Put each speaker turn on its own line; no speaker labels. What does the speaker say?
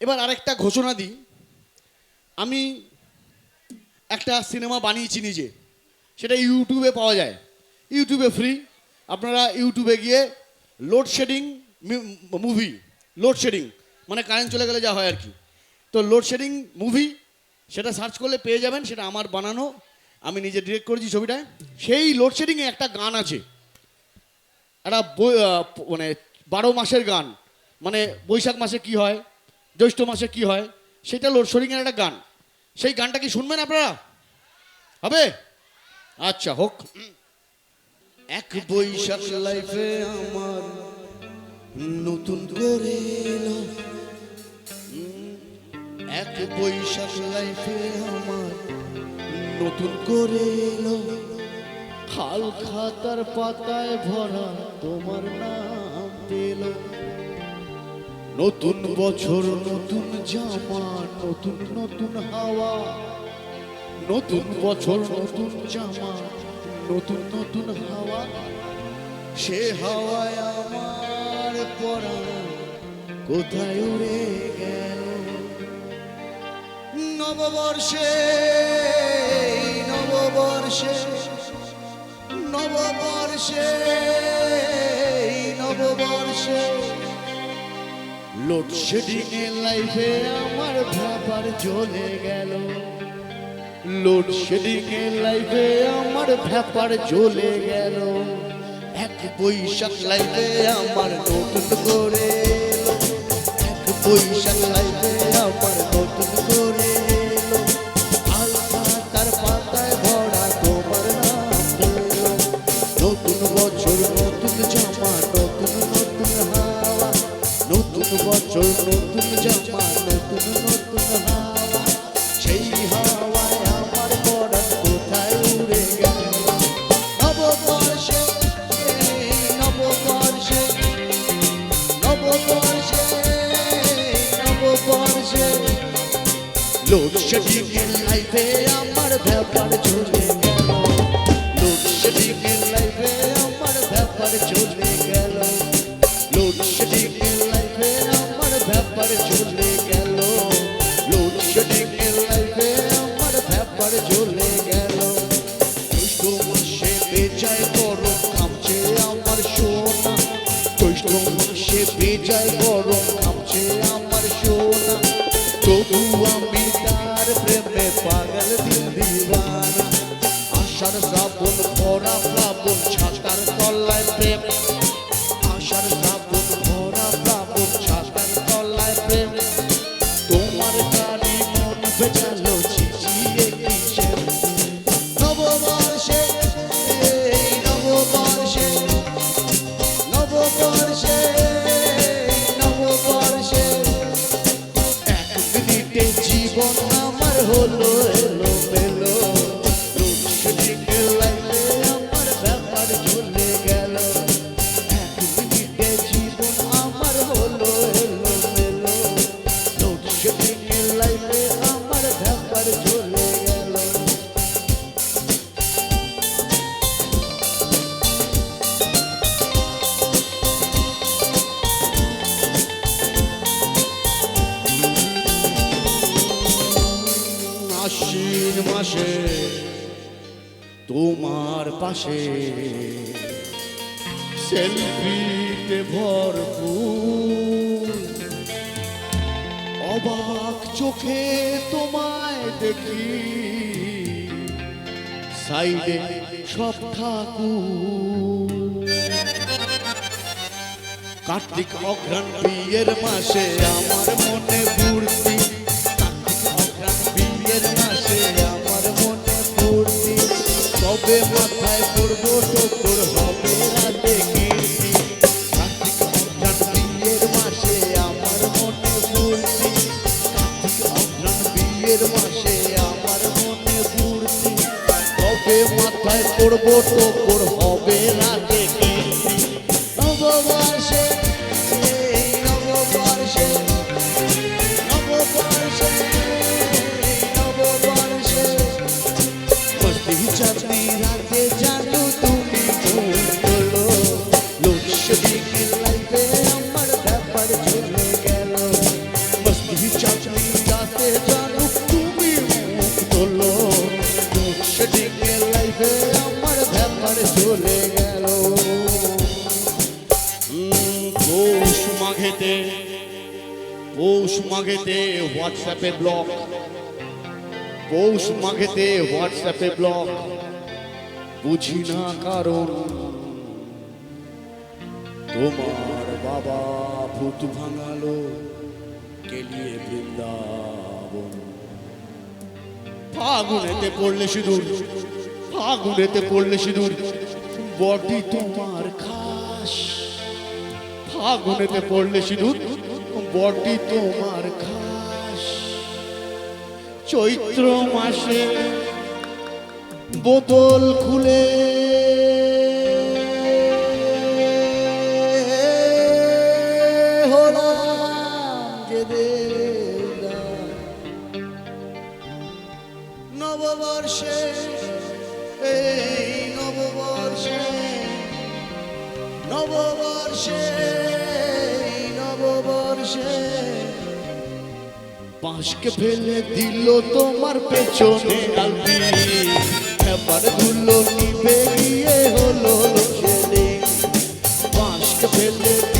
এবার আরেকটা ঘোষণা দিই। আমি একটা সিনেমা বানিয়েছি নিজে। সেটা ইউটিউবে পাওয়া যায়। ইউটিউবে ফ্রি আপনারা ইউটিউবে গিয়ে load shedding movie load shedding মানে কারেন্ট চলে গেলে যা হয় আর কি তো লোডশেডিং মুভি সেটা সার্চ করলে পেয়ে যাবেন, সেটা আমার বানানো। আমি নিজে ডিরেক্ট করেছি ছবিটায় সেই লোডশেডিংয়ে একটা গান আছে। একটা মানে বারো মাসের গান। মানে বৈশাখ মাসে কি হয়? জ্যৈষ্ঠ মাসে কি হয়? সেটা লোডশেডিংয়ের একটা গান। সেই গানটা কি শুনবেন আপনারা? হবে? আচ্ছা হোক। এক বৈশাখ লাইফে আমার নতুন করে এক বৈশাখ লাইফে আমার নতুন করে হাল খাতার পাতায় ভরা তোমার নাম পেল। নতুন বছর, নতুন জামা, নতুন নতুন হাওয়া। নতুন বছর, নতুন জামা, নতুন নতুন হাওয়া। সে হাওয়ায় আমার পড়া কোথায় উড়ে গেল? নববর্ষে নববর্ষে নববর্ষে নববর্ষে। লোডশেডিং এর লাইফে আমার ব্যাপার চলে গেল লোডশেডিং এর লাইফে আমার ব্যাপার চলে গেল এক বৈশাখ লাইফে আমার নতুন করে। এক বৈশাখ বছর নতুন জামা নতুন নতুন হাওয়া সেই হাওয়ায় আমার কোথায় উড়ে গেল লাইফে আমার ব্যাপার চলে ব্যাপার চলে গেল। জ্যৈষ্ঠ মাসে বেজায় গরম খামছে আমার সোনা। জ্যৈষ্ঠ মাসে বেজায় গরম খামছে আমার সোনা। তবু আমি তার প্রেমে পাগল দিল দিবানা আশার শ্রাবণ, ভরা প্লাবন ছাতার তলায় প্রেম। আশার শ্রাবণ, ভরা প্লাবন ছাতার তলায় প্রেম। তোমার গাড়ি মন বেচালো আশ্বিন তোমার পাশে। সেলফিতে ভরপুর। অবাক চোখে তোমায় দেখি। সাইডে সব ঠাকুর। কার্তিক অঘ্রাণ বিয়ের মাসে আমার মনে ফুর্তি তবে মাথায় পড়ব, টোপর হবে, রাতে কীর্তি। কার্তিক অঘ্রাণ বিয়ের মাসে আমার মনে ফুর্তি। কার্তিক পড়ব মাঘেতে পৌষ মাঘেতে হোয়াটসঅ্যাপে ব্লক। পৌষ মাঘেতে হোয়াটসঅ্যাপে ব্লক, বুঝি না কারণ তোমার বাবা ভূত ভাঙালো কেলিয়ে বৃন্দাবন? ফাগুনেতে পড়লে সিঁদুর, ফাগুনেতে পড়লে সিঁদুর বডি তোমার খাস। ফাগুনেতে পড়লে সিঁদুর বডি তোমার খাস চৈত্র মাসে বোতল খুলে। নববর্ষে এই নববর্ষে নববর্ষে। বাঁশকে ফেলে দিল তোমার পেছনে আলবি এবার ধুলো নিবে গিয়ে হলো বাঁশকে ফেলে